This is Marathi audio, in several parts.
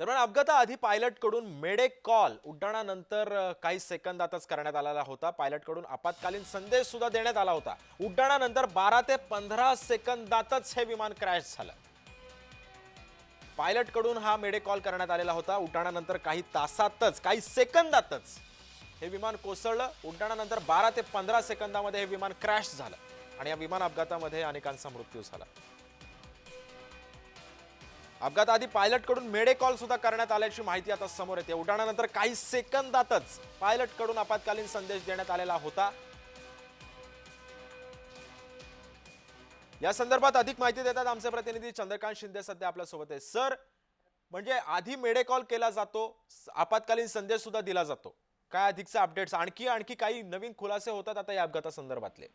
दरम्यान अपघाताआधी पायलटकडून मेडे कॉल उड्डाणानंतर काही सेकंदातच करण्यात आलेला होता. पायलटकडून आपत्कालीन संदेश सुद्धा देण्यात आला होता. उड्डाणानंतर बारा ते पंधरा सेकंदातच हे विमान क्रॅश झालं. पायलटकडून हा मेडे कॉल करण्यात आलेला होता. उड्डाणानंतर काही तासातच काही सेकंदातच हे विमान कोसळलं. उड्डाणानंतर बारा ते पंधरा सेकंदामध्ये हे विमान क्रॅश झालं आणि या विमान अपघातामध्ये अनेकांचा मृत्यू झाला. अपघात आधी पायलटकडून मेडे कॉल सुद्धा करण्यात आल्याची माहिती आता समोर येते. उड्डाणानंतर काही सेकंदातच पायलटकडून आपत्कालीन संदेश देण्यात आलेला होता. या संदर्भात अधिक माहिती देतात आमचे प्रतिनिधी चंद्रकांत शिंदे सध्या आपल्यासोबत आहे सर म्हणजे आधी मेडे कॉल केला जातो आपत्कालीन संदेश सुद्धा दिला जातो. काय अधिकचे अपडेट्स? आणखी आणखी काही नवीन खुलासे होतात आता या अपघातासंदर्भातले.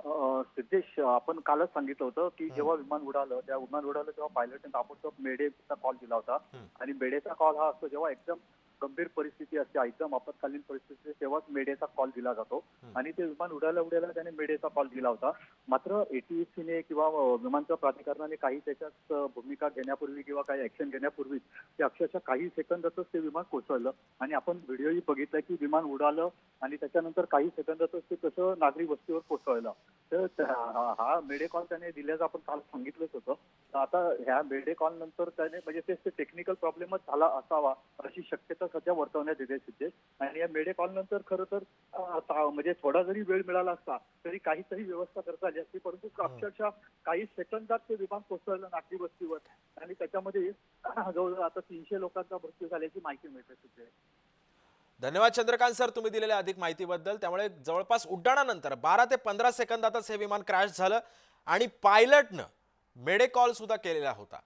सिद्धेश आपण कालच सांगितलं होतं की जेव्हा विमान उडालं त्या विमान उडालं तेव्हा पायलटने ताबडतोब मेडेचा कॉल दिला होता. आणि मेडेचा कॉल हा असतो जेव्हा एकदम गंभीर परिस्थिती असते एकदम आपत्कालीन परिस्थिती तेव्हाच मेडेचा कॉल दिला जातो. आणि ते विमान उडायला उडायला त्याने मेडेचा कॉल दिला होता. मात्र एटीएससीने किंवा अ, विमानतळ प्राधिकरणाने काही त्याच्यात भूमिका घेण्यापूर्वी किंवा काही ऍक्शन घेण्यापूर्वी ते अक्षरशः काही सेकंदातच ते विमान कोसळलं. आणि आपण व्हिडिओही बघितला की विमान उडालं आणि त्याच्यानंतर काही सेकंदातच ते कसं नागरी वस्तीवर कोसळलं. तर हा- हा मेडे कॉल त्याने दिल्याचं आपण काल सांगितलंच होतं. आता ह्या मेडे कॉल नंतर त्याने म्हणजे ते- टेक्निकल प्रॉब्लेमच झाला असावा अशी शक्यता सध्या वर्तवण्यात येते सिद्धेश आणि या मेडे कॉल नंतर खरं तर म्हणजे थोडा जरी वेळ मिळाला असता तरी काहीतरी व्यवस्था करता आली असती परंतु अक्षरशः काही सेकंदात ते विमान कोसळलं नागरी वस्तीवर. आणि त्याच्यामध्ये जवळजवळ आता तीनशे लोकांचा मृत्यू झाल्याची माहिती मिळते सिद्धेश धन्यवाद चंद्रकांत सर तुम्ही दिलेल्या अधिक माहितीबद्दल. त्यामुळे जवळपास उड्डाणानंतर बारा ते पंधरा सेकंदातच हे विमान क्रॅश झालं आणि पायलटनं मेडे कॉल सुद्धा केलेला होता.